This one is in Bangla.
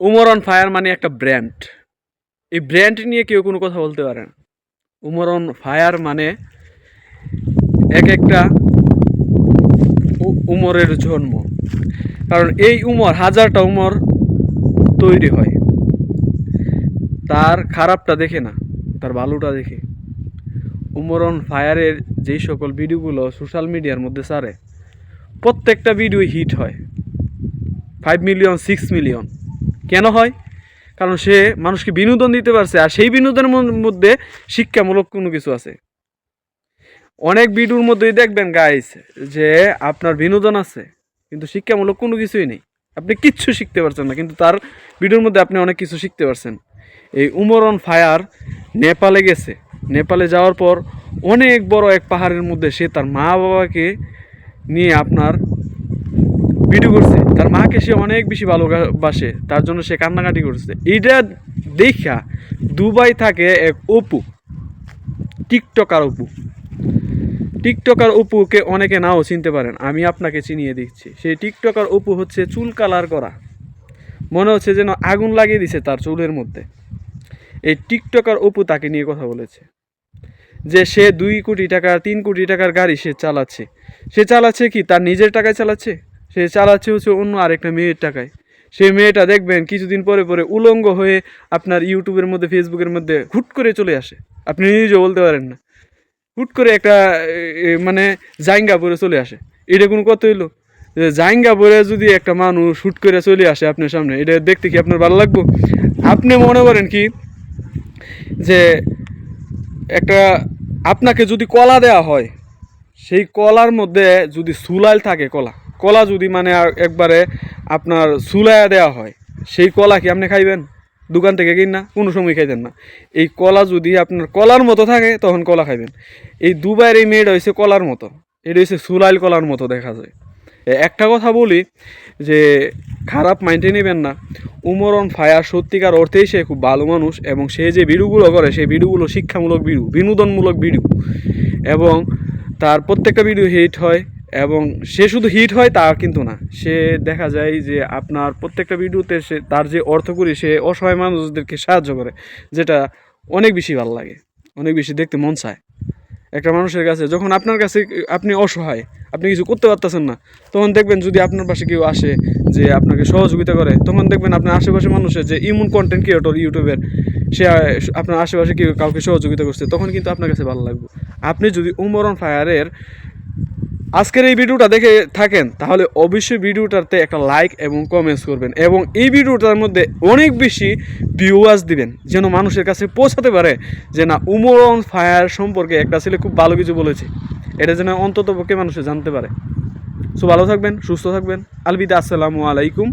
উমর অন ফায়ার মানে একটা ব্র্যান্ড। এই ব্র্যান্ড নিয়ে কেউ কোনো কথা বলতে পারে না। উমর অন ফায়ার মানে এক একটা উমরের জন্ম। কারণ এই উমর, হাজারটা উমর তৈরি হয়। তার খারাপটা দেখে না, তার ভালোটা দেখে। উমর অন ফায়ারের যেই সকল ভিডিওগুলো সোশ্যাল মিডিয়ার মধ্যে ছাড়ে প্রত্যেকটা ভিডিও হিট হয়। ফাইভ মিলিয়ন সিক্স মিলিয়ন কেন হয়? কারণ সে মানুষকে বিনোদন দিতে পারছে, আর সেই বিনোদনের মধ্যে শিক্ষামূলক কোনো কিছু আছে। অনেক ভিডিওর মধ্যেই দেখবেন গাইস যে আপনার বিনোদন আছে, কিন্তু শিক্ষামূলক কোনো কিছুই নেই। আপনি কিচ্ছু শিখতে পারছেন না, কিন্তু তার ভিডিওর মধ্যে আপনি অনেক কিছু শিখতে পারছেন। এই উমর অন ফায়ার নেপালে গেছে। নেপালে যাওয়ার পর অনেক বড় এক পাহাড়ের মধ্যে সে তার মা বাবাকে নিয়ে আপনার ভিডিও করছে। তার মাকে সে অনেক বেশি ভালোবাসে, তার জন্য সে কান্নাকাটি করছে। এইটা দেখা দুবাই থাকে এক অপু, টিকটকার অপু। টিকটকার অপুকে অনেকে নাও চিনতে পারেন, আমি আপনাকে চিনিয়ে দিচ্ছি। সেই টিকটকার অপু হচ্ছে চুল কালার করা। মনে হচ্ছে যেন আগুন লাগিয়ে দিছে তার চুলের মধ্যে। এই টিকটকার অপু তাকে নিয়ে কথা বলেছে। যে সে দুই কোটি টাকা তিন কোটি টাকার গাড়ি সে চালাচ্ছে। সে চালাচ্ছে কি? তার নিজের টাকায় চালাচ্ছে? সে চালাচ্ছে হচ্ছে অন্য আরেকটা মেয়ের টাকায়। সেই মেয়েটা দেখবেন কিছুদিন পরে পরে উলঙ্গ হয়ে আপনার ইউটিউবের মধ্যে, ফেসবুকের মধ্যে হুট করে চলে আসে। আপনি নিজেও বলতে পারেন না। হুট করে একটা মানে জাইঙ্গা পরে চলে আসে। এটা কোনো কত হইল? যে জাইঙ্গা পরে যদি একটা মানুষ হুট করে চলে আসে আপনার সামনে, এটা দেখতে কি আপনার ভালো লাগবো? আপনি মনে করেন কি? যে একটা, আপনাকে যদি কলা দেওয়া হয়, সেই কলার মধ্যে যদি সুলাইল থাকে কলা কলা যদি মানে একবারে আপনার সুলাইয়া দেওয়া হয়, সেই কলা কি আপনি খাইবেন? দোকান থেকে কিন না, কোনো সময় খাইতেন না। এই কলা যদি আপনার কলার মতো থাকে, তখন কলা খাইবেন। এই দুবাইয়ের এই মেয়েটা হয়েছে কলার মতো। এটা হচ্ছে সুলাইল কলার মতো দেখা যায়। একটা কথা বলি যে, খারাপ মাইন্ডে নেবেন না। উমর অন ফায়ার সত্যিকার অর্থেই সে খুব ভালো মানুষ এবং সে যে ভিডিওগুলো করে, সেই ভিডিওগুলো শিক্ষামূলক ভিডিও, বিনোদনমূলক ভিডিও। এবং তার প্রত্যেকটা ভিডিও হিট হয়। এবং সে শুধু হিট হয় তা কিন্তু না। সে দেখা যায় যে আপনার প্রত্যেকটা ভিডিওতে সে তার যে অর্থ করি সে অসহায় মানুষদেরকে সাহায্য করে, যেটা অনেক বেশি ভালো লাগে, অনেক বেশি দেখতে মন চায়। একটা মানুষের কাছে যখন আপনার কাছে আপনি অসহায়, আপনি কিছু করতে পারতেছেন না, তখন দেখবেন যদি আপনার পাশে কেউ আসে যে আপনাকে সহযোগিতা করে, তখন দেখবেন আপনার আশেপাশে মানুষের যে ইমন কন্টেন্ট ক্রিয়েটর ইউটিউবের সে, আপনার আশেপাশে কেউ কাউকে সহযোগিতা করছে, তখন কিন্তু আপনার কাছে ভালো লাগবে। আপনি যদি উমরন ফায়ারের আজকের এই ভিডিওটা দেখে থাকেন, তাহলে অবশ্যই ভিডিওটাতে একটা লাইক এবং কমেন্টস করবেন এবং এই ভিডিওটার মধ্যে অনেক বেশি ভিউয়ার্স দিবেন, যেন মানুষের কাছে পৌঁছাতে পারে যে না উমর অন ফায়ার সম্পর্কে একটা ছেলে খুব ভালো কিছু বলেছে। এটা যেন অন্তত পক্ষে মানুষে জানতে পারে। সো ভালো থাকবেন, সুস্থ থাকবেন। আলবিদা, আসসালামু আলাইকুম।